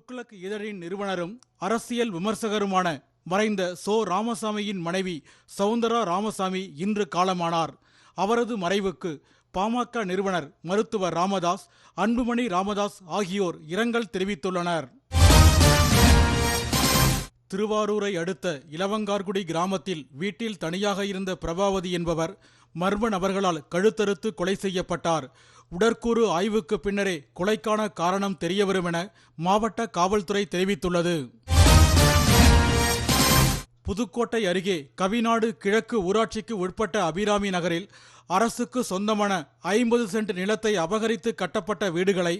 மணிவிளக்கு இதழின் நிறுவனரும் அரசியல் விமர்சகருமான மறைந்த சோ ராமசாமியின் மனைவி சவுந்தரா ராமசாமி இன்று காலமானார். அவரது மறைவுக்கு பாமக நிறுவனர் மருத்துவர் ராமதாஸ் அன்புமணி ராமதாஸ் ஆகியோர் இரங்கல் தெரிவித்துள்ளனர். திருவாரூரை அடுத்த இலவங்கார்குடி கிராமத்தில் வீட்டில் தனியாக இருந்த பிரபாவதி என்பவர் மர்ம நபர்களால் கழுத்தறுத்து கொலை செய்யப்பட்டார். உடற்கூறு ஆய்வுக்கு பின்னரே கொலைக்கான காரணம் தெரியவரும் என மாவட்ட காவல்துறை தெரிவித்துள்ளது. புதுக்கோட்டை அருகே கவிநாடு கிழக்கு ஊராட்சிக்கு உட்பட்ட அபிராமி நகரில் அரசுக்கு சொந்தமான ஐம்பது சென்ட் நிலத்தை அபகரித்து கட்டப்பட்ட வீடுகளை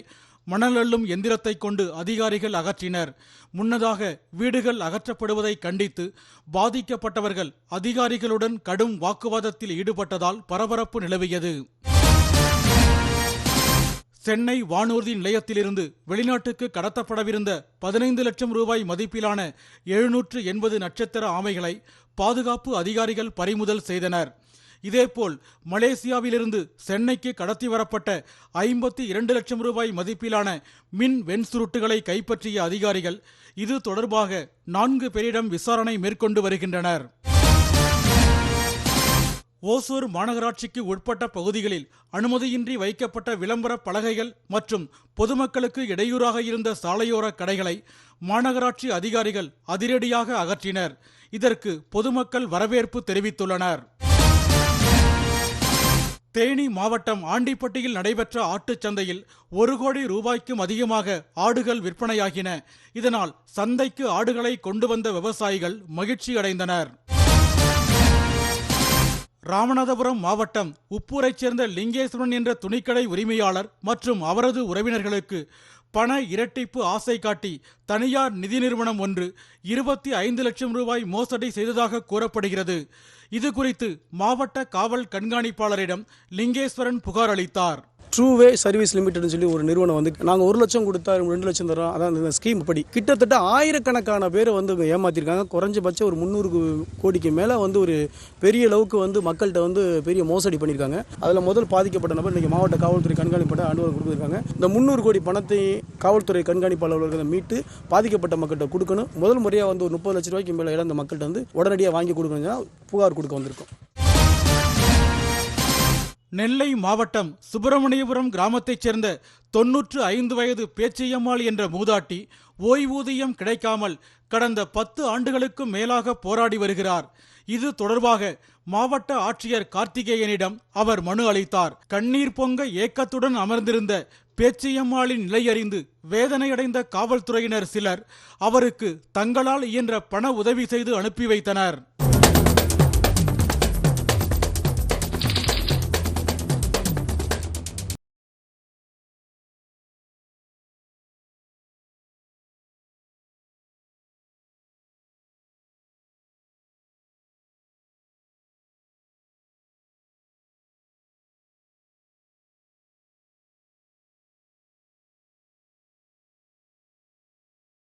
மணல் அள்ளும் எந்திரத்தை கொண்டு அதிகாரிகள் அகற்றினர். முன்னதாக வீடுகள் அகற்றப்படுவதை கண்டித்து பாதிக்கப்பட்டவர்கள் அதிகாரிகளுடன் கடும் வாக்குவாதத்தில் ஈடுபட்டதால் பரபரப்பு நிலவியது. சென்னை வானூர்தி நிலையத்திலிருந்து வெளிநாட்டுக்கு கடத்தப்படவிருந்த பதினைந்து லட்சம் ரூபாய் மதிப்பிலான எழுநூற்று எண்பது நட்சத்திர ஆமைகளை பாதுகாப்பு அதிகாரிகள் பறிமுதல் செய்தனர். இதேபோல் மலேசியாவிலிருந்து சென்னைக்கு கடத்தி வரப்பட்ட ஐம்பத்தி இரண்டு லட்சம் ரூபாய் மதிப்பிலான மின் வெண்சுருட்டுகளை கைப்பற்றிய அதிகாரிகள் இது தொடர்பாக நான்கு பேரிடம் விசாரணை மேற்கொண்டு வருகின்றனர். ஓசூர் மாநகராட்சிக்கு உட்பட்ட பகுதிகளில் அனுமதியின்றி வைக்கப்பட்ட விளம்பர பலகைகள் மற்றும் பொதுமக்களுக்கு இடையூறாக இருந்த சாலையோர கடைகளை மாநகராட்சி அதிகாரிகள் அதிரடியாக அகற்றினர். இதற்கு பொதுமக்கள் வரவேற்பு தெரிவித்துள்ளனர். தேனி மாவட்டம் ஆண்டிப்பட்டியில் நடைபெற்ற ஆட்டுச் சந்தையில் ஒரு கோடி ரூபாய்க்கும் அதிகமாக ஆடுகள் விற்பனையாகின. இதனால் சந்தைக்கு ஆடுகளை கொண்டு வந்த விவசாயிகள் மகிழ்ச்சி அடைந்தனர் ராமநாதபுரம் மாவட்டம் உப்பூரைச் சேர்ந்த லிங்கேஸ்வரன் என்ற துணிக்கடை உரிமையாளர் மற்றும் அவரது உறவினர்களுக்கு பண இரட்டிப்பு ஆசை காட்டி தனியார் நிதி நிறுவனம் ஒன்று இருபத்தி ஐந்து லட்சம் ரூபாய் மோசடி செய்ததாக கூறப்படுகிறது. இது குறித்து மாவட்ட காவல் கண்காணிப்பாளரிடம் லிங்கேஸ்வரன் புகார் அளித்தார். ட்ரூவே சர்வீஸ் லிமிடெட்னு சொல்லி ஒரு நிறுவனம் வந்து நாங்கள் ஒரு லட்சம் கொடுத்தா ரெண்டு லட்சம் தரோம் அதான் இந்த ஸ்கீம் படி. கிட்டத்தட்ட ஆயிரக்கணக்கான பேரை வந்து ஏமாற்றிருக்காங்க ஏமாத்திருக்காங்க. குறைஞ்சபட்சம் ஒரு முந்நூறு கோடிக்கு மேலே வந்து ஒரு பெரிய அளவுக்கு வந்து மக்கள்கிட்ட வந்து பெரிய மோசடி பண்ணியிருக்காங்க அதில் முதல் பாதிக்கப்பட்ட நபர் இன்றைக்கி மாவட்ட காவல்துறை கண்காணிப்பட்ட அனுபவம் கொடுத்துருக்காங்க. இந்த முந்நூறு கோடி பணத்தை காவல்துறை கண்காணிப்பாளர்கள் மீட்டு பாதிக்கப்பட்ட மக்கள்கிட்ட கொடுக்கணும். முதல் முறையாக வந்து ஒரு முப்பது லட்ச ரூபாய்க்கு மேலே இழந்த மக்கள்கிட்ட வந்து உடனடியாக வாங்கி கொடுக்கணும் புகார் கொடுக்க வந்திருக்கோம். நெல்லை மாவட்டம் சுப்பிரமணியபுரம் கிராமத்தைச் சேர்ந்த தொன்னூற்று ஐந்து வயது பேச்சியம்மாள் என்ற மூதாட்டி ஓய்வூதியம் கிடைக்காமல் கடந்த பத்து ஆண்டுகளுக்கும் மேலாக போராடி வருகிறார். இது தொடர்பாக மாவட்ட ஆட்சியர் கார்த்திகேயனிடம் அவர் மனு அளித்தார். கண்ணீர் பொங்க ஏக்கத்துடன் அமர்ந்திருந்த பேச்சியம்மாளின் நிலையறிந்து வேதனையடைந்த காவல்துறையினர் சிலர் அவருக்கு தங்களால் இயன்ற பண உதவி செய்து அனுப்பி வைத்தனர்.